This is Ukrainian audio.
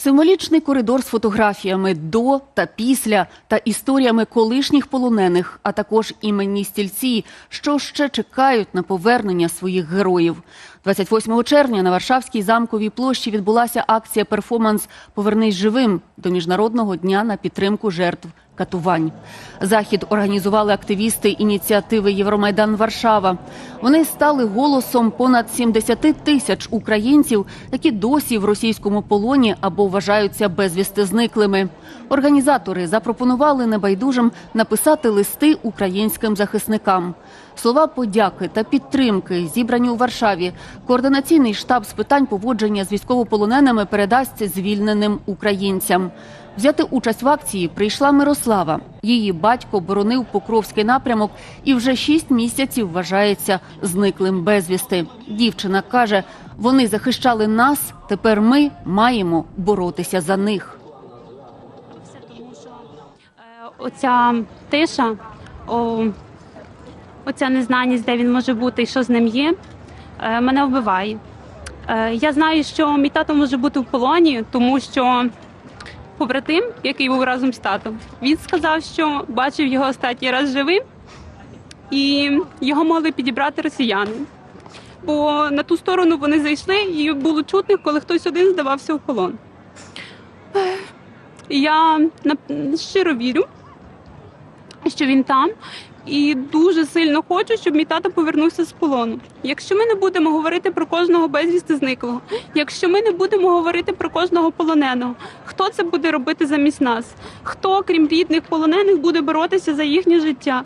Символічний коридор з фотографіями до та після та історіями колишніх полонених, а також іменні стільці, що ще чекають на повернення своїх героїв. 28 червня на Варшавській замковій площі відбулася акція перформанс Повернись живим до міжнародного дня на підтримку жертв катувань. Захід організували активісти ініціативи Євромайдан Варшава. Вони стали голосом понад 70 тисяч українців, які досі в російському полоні або вважаються безвісти зниклими. Організатори запропонували небайдужим написати листи українським захисникам. Слова подяки та підтримки, зібрані у Варшаві, координаційний штаб з питань поводження з військовополоненими передасть звільненим українцям. Взяти участь в акції прийшла Мирослава. Її батько боронив Покровський напрямок і вже шість місяців вважається зниклим безвісти. Дівчина каже, вони захищали нас. Тепер ми маємо боротися за них. Оця тиша, о, оця незнаність, де він може бути і що з ним є, е, мене вбиває. Е, я знаю, що мій тато може бути в полоні, тому що побратим, який був разом з татом, він сказав, що бачив його останній раз живим, і його могли підібрати росіяни. Бо на ту сторону вони зайшли, і було чутно, коли хтось один здавався в полон. Я щиро вірю, що він там, і дуже сильно хочу, щоб мій тато повернувся з полону. Якщо ми не будемо говорити про кожного безвісти зниклого, якщо ми не будемо говорити про кожного полоненого, хто це буде робити замість нас? Хто, крім рідних полонених, буде боротися за їхнє життя?